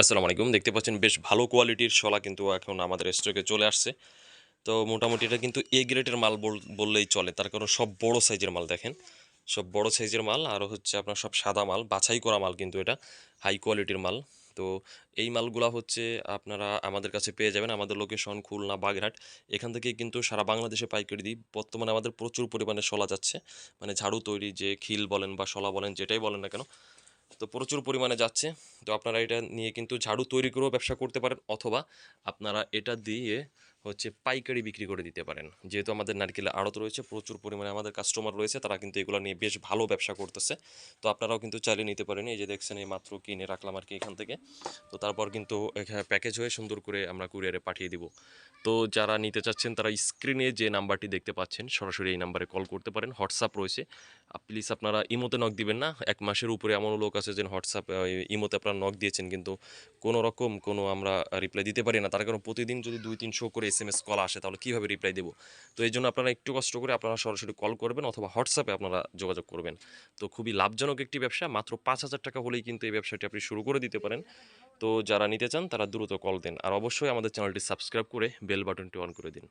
আসসালামু আলাইকুম। দেখতে পাচ্ছেন বেশ ভালো কোয়ালিটির শলা কিন্তু এখন আমাদের স্টকে চলে আসছে। তো মোটামুটি এটা কিন্তু এ গ্রেডের মাল বল- বললেই চলে। তার কারণ সব বড় সাইজের মাল দেখেন। সব বড় সাইজের মাল আর হচ্ছে আপনার সব সাদা মাল, বাছাই করা মাল কিন্তু এটা। হাই কোয়ালিটির মাল। তো এই মালগুলা হচ্ছে আপনারা আমাদের কাছে পেয়ে যাবেন। আমাদের লোকেশন খুলনা, বাগেরহাট। এখান থেকে কিন্তু সারা বাংলাদেশে পাইকারি দিই। বর্তমানে আমাদের প্রচুর পরিমাণে শলা যাচ্ছে। মানে ঝাড়ু তৈরি যে খিল বলেন বা শলা বলেন, যেটাই বলেন না কেন তো প্রচুর পরিমাণে যাচ্ছে। তো আপনারা এটা নিয়ে কিন্তু ঝাড়ু তৈরি করেও ব্যবসা করতে পারেন অথবা আপনারা এটা দিয়ে হচ্ছে পাইকারি বিক্রি করে দিতে পারেন। যেহেতু আমাদের নারকেলের আড়ত রয়েছে, প্রচুর পরিমাণে আমাদের কাস্টমার রয়েছে, তারা কিন্তু এগুলো নিয়ে বেশ ভালো ব্যবসা করতেছে। তো আপনারাও কিন্তু চালিয়ে নিতে পারেন। এই যে দেখছেন, এই মাত্র কিনে রাখলাম আর কি এখান থেকে। তো তারপর কিন্তু এখানে প্যাকেজ হয়ে সুন্দর করে আমরা কুরিয়ারে পাঠিয়ে দিব। তো যারা নিতে চাচ্ছেন, তারা স্ক্রিনে যে নাম্বারটি দেখতে পাচ্ছেন, সরাসরি এই নাম্বারে কল করতে পারেন। হোয়াটসঅ্যাপ রয়েছে। প্লিজ আপনারা ইমোতে নক দিবেন না। এক মাসের উপরে এমন লোক আছে যে হোয়াটসঅ্যাপ ইমোতে আপনারা নক দিয়েছেন, কিন্তু কোনো রকম কোনো আমরা রিপ্লাই দিতে পারি না। তার কারণ প্রতিদিন যদি দুই তিনশো করে এস এম এস কল আসে, তাহলে কীভাবে রিপ্লাই দেবো? তো এই জন্য আপনারা একটু কষ্ট করে আপনারা সরাসরি কল করবেন অথবা হোয়াটসঅ্যাপে আপনারা যোগাযোগ করবেন। তো খুবই লাভজনক একটি ব্যবসা, মাত্র পাঁচ হাজার টাকা হলেই কিন্তু এই ব্যবসাটি আপনি শুরু করে দিতে পারেন। তো যারা নিতে চান, তারা দ্রুত কল দেন। আর অবশ্যই আমাদের চ্যানেলটি সাবস্ক্রাইব করে বেল বাটনটি অন করে দিন।